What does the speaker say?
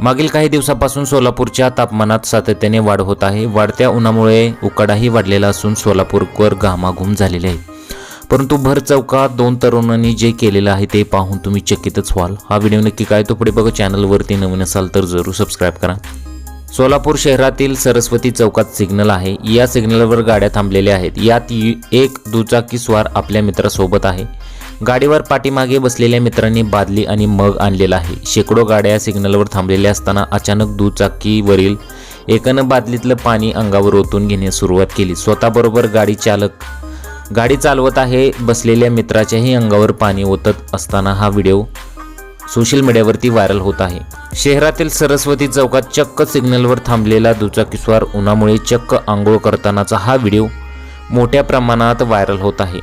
मागील काही दिवसापासून सोलापूरच्या तापमानात सातत्याने वाढ होत आहे. वाढत्या उन्हामुळे उकाडाही वाढलेला असून सोलापूरकर घामाघूम झालेले आहे. परंतु भर चौकात दोन तरुणांनी जे केलेलं आहे ते पाहून तुम्ही चकितच व्हाल. हा व्हिडिओ नक्की काय तो पुढे बघा. चॅनलवरती नवीन असाल तर जरूर सबस्क्राईब करा. सोलापूर शहरातील सरस्वती चौकात सिग्नल आहे. या सिग्नलवर गाड्या थांबलेल्या आहेत. यात एक दुचाकी स्वार आपल्या मित्रासोबत आहे. गाडीवर पाठीमागे बसलेल्या मित्रांनी बादली आणि मग आणलेला आहे. शेकडो गाड्या सिग्नलवर थांबलेल्या असताना अचानक दुचाकीवरील एकानं बादलीतलं पाणी अंगावर ओतून घेण्यास सुरुवात केली. स्वतःबरोबर गाडी चालक गाडी चालवत आहे बसलेल्या मित्राच्याही अंगावर पाणी ओतत असताना हा व्हिडिओ सोशल मीडियावरती व्हायरल होत आहे. शहरातील सरस्वती चौकात चक्क सिग्नलवर थांबलेला दुचाकीस्वार उन्हामुळे चक्क आंघोळ करतानाचा हा व्हिडिओ मोठ्या प्रमाणात व्हायरल होत आहे.